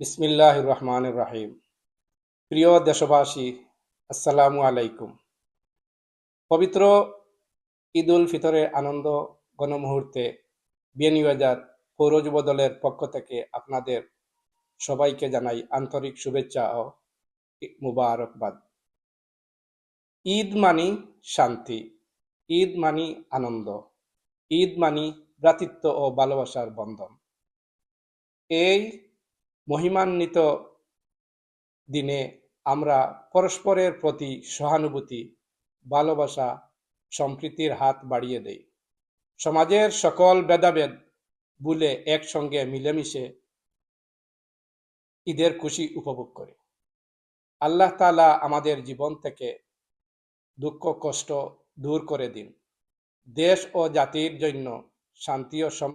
ইসমিল্লাহ রহমান রাহিম প্রিয় দেশবাসী, আসসালামু আলাইকুম। পবিত্র ঈদ উল ফিতরের আনন্দ গণমুহূর্তে বিয়ানীবাজার পৌর যুব দলের পক্ষ থেকে আপনাদের সবাইকে জানাই আন্তরিক শুভেচ্ছা ও মুবারকবাদ। ঈদ মানি শান্তি, ঈদ মানি আনন্দ, ঈদ মানি ভ্রাতৃত্ব ও ভালোবাসার বন্ধন। এই মহিমান্বিত দিনে আমরা পরস্পরের প্রতি সহানুভূতি, ভালোবাসা, সম্প্রীতির হাত বাড়িয়ে দেই। সমাজের সকল ভেদাভেদ ভুলে একসঙ্গে মিলেমিশে ঈদের খুশি উপভোগ করে। আল্লাহ তালা আমাদের জীবন থেকে দুঃখ, কষ্ট দূর করে দিন। দেশ ও জাতির জন্য শান্তি ও সম-